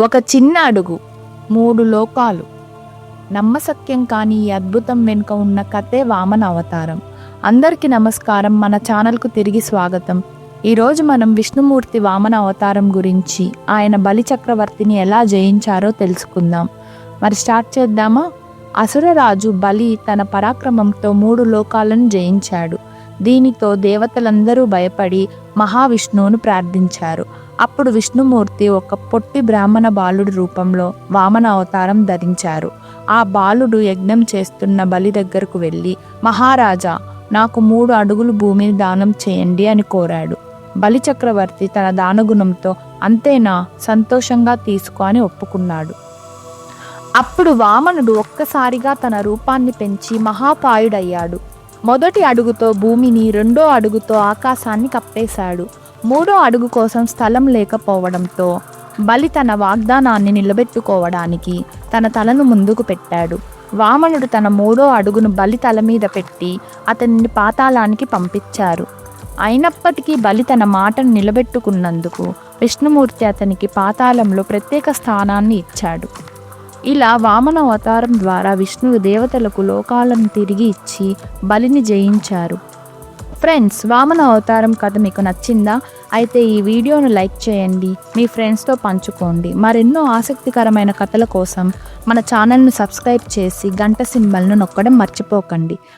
ఒక చిన్న అడుగు మూడు లోకాలు. నమ్మసక్యం కాని ఈ అద్భుతం వెనుక ఉన్న కథే వామన అవతారం. అందరికీ నమస్కారం. మన ఛానల్కు తిరిగి స్వాగతం. ఈరోజు మనం విష్ణుమూర్తి వామన అవతారం గురించి ఆయన బలి చక్రవర్తిని ఎలా జయించారో తెలుసుకుందాం. మరి స్టార్ట్ చేద్దామా? అసురరాజు బలి తన పరాక్రమంతో మూడు లోకాలను జయించాడు. దీనితో దేవతలందరూ భయపడి మహావిష్ణువును ప్రార్థించారు. అప్పుడు విష్ణుమూర్తి ఒక పొట్టి బ్రాహ్మణ బాలుడి రూపంలో వామన అవతారం ధరించారు. ఆ బాలుడు యజ్ఞం చేస్తున్న బలి దగ్గరకు వెళ్ళి మహారాజా నాకు మూడు అడుగులు భూమిని దానం చేయండి అని కోరాడు. బలిచక్రవర్తి తన దానగుణంతో అంతేనా సంతోషంగా తీసుకో అని ఒప్పుకున్నాడు. అప్పుడు వామనుడు ఒక్కసారిగా తన రూపాన్ని పెంచి మహాపాయుడయ్యాడు. మొదటి అడుగుతో భూమిని రెండో అడుగుతో ఆకాశాన్ని కప్పేశాడు. మూడో అడుగు కోసం స్థలం లేకపోవడంతో బలి తన వాగ్దానాన్ని నిలబెట్టుకోవడానికి తన తలను ముందుకు పెట్టాడు. వామనుడు తన మూడో అడుగును బలి తల మీద పెట్టి అతనిని పాతాళానికి పంపించారు. అయినప్పటికీ బలి తన మాటను నిలబెట్టుకున్నందుకు విష్ణుమూర్తి అతనికి పాతాళంలో ప్రత్యేక స్థానాన్ని ఇచ్చాడు. ఇలా వామన అవతారం ద్వారా విష్ణువు దేవతలకు లోకాలను తిరిగి ఇచ్చి బలిని జయించారు. ఫ్రెండ్స్ వామన అవతారం కథ మీకు నచ్చిందా? అయితే ఈ వీడియోను లైక్ చేయండి మీ ఫ్రెండ్స్తో పంచుకోండి. మరెన్నో ఆసక్తికరమైన కథల కోసం మన ఛానల్ను సబ్స్క్రైబ్ చేసి గంట సింబల్ను నొక్కడం మర్చిపోకండి.